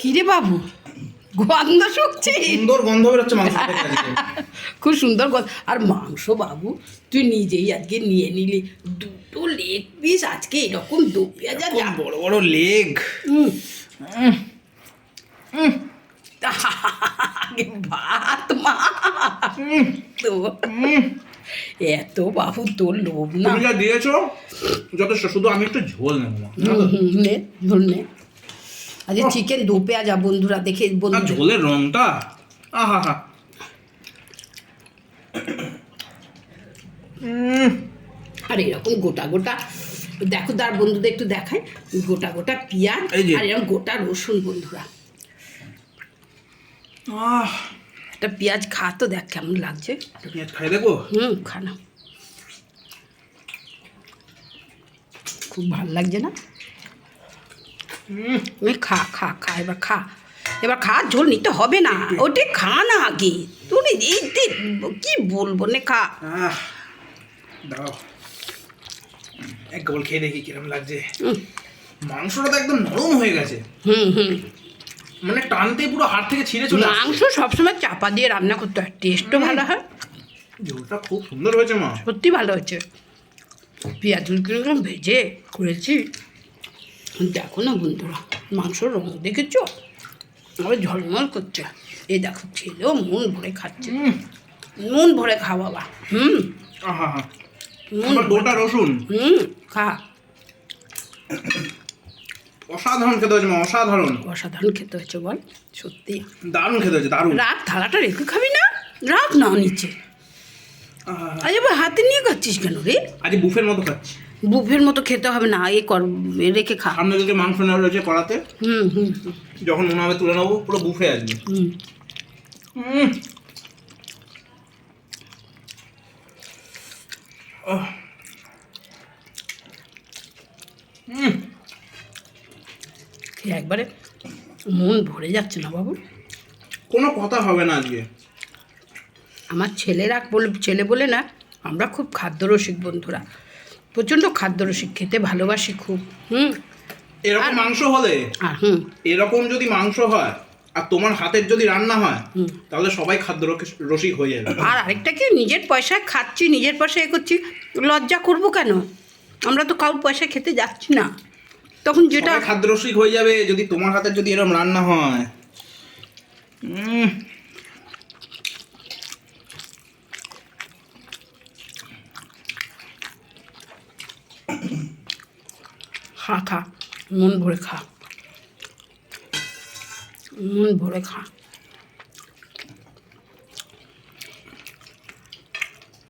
কিরে বাবু? গন্ধ শুকছে। সুন্দর গন্ধ বেরোচ্ছে মাংস খুব সুন্দর গন্ধ। আর মাংস বাবু তুই নিজেই আজকে নিয়ে নিলি। দুটো লেগ পিস আজকে এরকম দু পেঁয়াজা এরকম যা বড় বড় লেগ। ভাত মা। তো এত বাবু তোর লোভ না। যা দিয়েছ যথেষ্ট। শুধু আমি একটু ঝোল নেব নে ঝোল নে। আজকে চিকেন দু পেঁয়াজা বন্ধুরা দেখে বন্ধু ঝোলের রংটা? আহা হা। আর এরকম গোটা গোটা দেখো তার বন্ধুদের একটু দেখায় গোটা গোটা পেঁয়াজ আর এরকম গোটা রসুন বন্ধুরা। একটা পেঁয়াজ খা তো দেখ কেমন লাগছে। পেঁয়াজ খাই দেখো। হুম খা না। খুব ভালো লাগছে না? তুমি খা খা খা এবার খা। এবার খা ঝোল নিতে হবে না। ওটি খা না আগে। তুমি এই কি বলব নে খা। দাও এক কেবল খেয়ে দেখি কিরম লাগছে। মাংসটা তো একদম নরম হয়ে গেছে। হুম হুম। মানে টানতে পুরো হাত থেকে ছিঁড়ে চলে। মাংস সবসময় চাপা দিয়ে রান্না করতে হয়। টেস্টও ভালো হয়। ঝোলটা খুব সুন্দর হয়েছে মা। সত্যি ভালো হয়েছে। পেঁয়াজগুলো ভেজে করেছি। দেখো না বন্ধুরা মাংসর রং দেখেছ? আবার ঝলমল করছে। এই দেখো ছেলেও মন ভরে খাচ্ছে। মন ভরে খা বাবা হুম? আবার গোটা রসুন। হুম খা। অসাধারণ খেতে হয়েছে অসাধারণ। অসাধারণ খেতে হচ্ছে বল সত্যি। দারুণ খেতে হয়েছে দারুণ। রাত থালাটা রেখে খাবি না? রাত না নিচে। আজ এবার হাতে নিয়ে খাচ্ছিস কেন রে? আজ বুফের মতো খাচ্ছি। বুফের মতো খেতে হবে না এ কর রেখে খা। সামনে দিকে মাংস নেওয়া রয়েছে কড়াতে। হুম হুম। যখন মনে হবে তুলে নেব পুরো বুফে আসবে। হুম, একবারে মন ভরে যাচ্ছে না বাবু। কোনো কথা হবে না আজকে। আমার ছেলেরা বলে ছেলে বলে না আমরা খুব খাদ্যরসিক বন্ধুরা। প্রচণ্ড খাদ্যরসিক খেতে ভালোবাসি খুব হুম। এরকম মাংস হলে আর হুম। এরকম যদি মাংস হয় আর তোমার হাতের যদি রান্না হয়। তাহলে সবাই খাদ্য রসিক- হয়ে যাবে। আর আরেকটা কি নিজের পয়সায় খাচ্ছি নিজের পয়সায় এ করছি লজ্জা করব কেন? আমরা তো কারোর পয়সায় খেতে যাচ্ছি না। তখন যেটা খাদ্য রসিক হয়ে যাবে যদি তোমার হাতের যদি এরকম রান্না হয়। খা খা। মন ভরে খা। মন ভরে খা।